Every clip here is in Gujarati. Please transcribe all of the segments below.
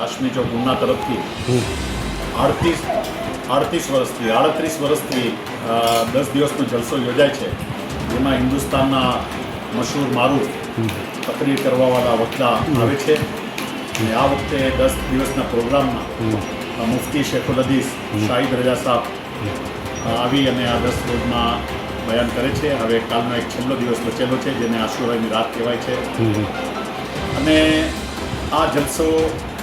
હાશમી ચોક ઉના તરફથી અડતીસ આડત્રીસ વર્ષથી આડત્રીસ વર્ષથી દસ દિવસનો જલસો યોજાય છે. જેમાં હિન્દુસ્તાનના મશહૂર મારૂફ તકરીર કરવાવાળા વક્તા આવે છે. અને આ વખતે દસ દિવસના પ્રોગ્રામમાં મુફતી શેખુલ અદીસ શાહિદ રજા સાહેબ આવી અને આ દસ રોજમાં બયાન કરે છે. હવે કાલનો એક છેલ્લો દિવસ બચેલો છે જેને આશુરાની રાત કહેવાય છે. અને આ જલસો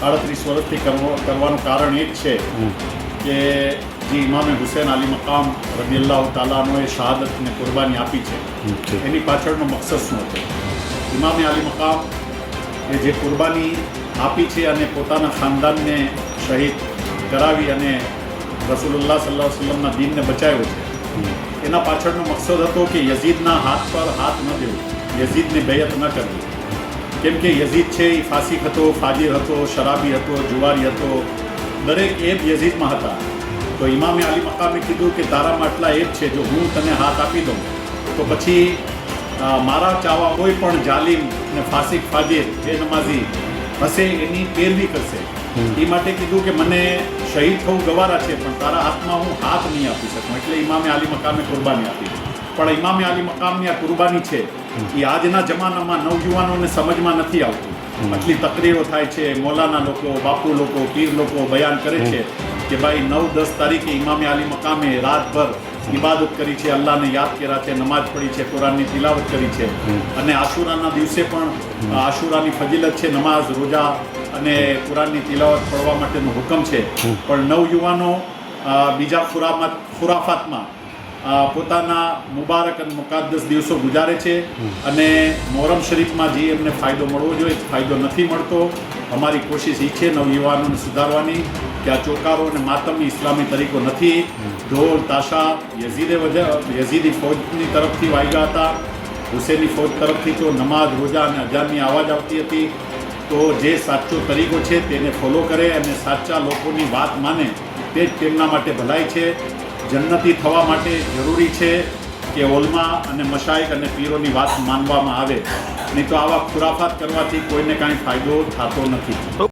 આડત્રીસ વર્ષથી કરવો કરવાનું કારણ એ જ છે કે જે ઇમામે હુસેન અલી મકામ રદીલ્લાહ તાલાનોએ શહાદત અને કુરબાની આપી છે. એની પાછળનો મકસદ શું હતો? ઇમામે અલી મકામ એ જે કુરબાની આપી છે અને પોતાના ખાનદાનને શહીદ કરાવી અને રસૂલુલ્લાહ સલ્લા વસલમના દીનને બચાવ્યો છે. એના પાછળનો મકસદ હતો કે યઝીદના હાથ પર હાથ ન દેવો. યઝીદને બેયત ન કરવી. કેમ કે યઝીદ છે એ ફાસિક હતો ફાજીર હતો શરાબી હતો જુવારી હતો દરેક એબ યઝીદમાં હતા. તો ઇમામે અલી મકામે કીધું કે તારામાં એ એબ છે જો હું તને હાથ આપી દઉં તો પછી મારા ચાવા કોઈ પણ જાલિમ ને ફાસિક ફાજીર બેનમાઝી હશે એની પેરવી કરશે. એ માટે કીધું કે મને શહીદ થવું ગવારા છે પણ તારા હાથમાં હું હાથ નહીં આપી શકું એટલે ઇમામે અલી મકામે કુરબાની આપી. પણ ઇમામે અલી મકામની આ કુરબાની છે એ આજના જમાનામાં નવયુવાનોને સમજમાં નથી આવતું. આટલી તકરીરો થાય છે મોલાના લોકો બાપુ લોકો પીર લોકો બયાન કરે છે કે ભાઈ નવ દસ તારીખે ઇમામે આલી મકામે રાતભર ઇબાદત કરી છે અલ્લાહને યાદ કર્યા છે નમાજ પડી છે કુરાનની તિલાવત કરી છે. અને આશુરાના દિવસે પણ આશુરાની ફજીલત છે નમાઝ રોજા અને કુરાનની તિલાવત પડવા માટેનો હુકમ છે. પણ નવયુવાનો બીજા ખુરાફાતમાં પોતાના મુબારક અને મુકાદ્દસ દિવસો ગુજારે છે. અને મોહરમ શરીફમાં જે એમને ફાયદો મળવો જોઈએ ફાયદો નથી મળતો. અમારી કોશિશ એ છે નવયુવાનોને સુધારવાની કે આ ચોકારો અને માતમની ઇસ્લામી તરીકો નથી. ઢોલ તાશા, યઝીદે યઝીદી ફૌજની તરફથી વાગ્યા હતા. હુસેની ફૌજ તરફથી તો નમાઝ, રોજા અને અજાનની આવાજ આવતી હતી. તો જે સાચો તરીકો છે તેને ફોલો કરે અને સાચા લોકોની વાત માને તે જ તેમના માટે ભલાઈ છે. જન્નતી થવા માટે જરૂરી છે કે ઓલમા અને મશાઈક અને પીરોની વાત માનવામાં આવે. નહીં તો આવા ખુરાફાત કરવાથી કોઈને કાંઈ ફાયદો થતો નથી.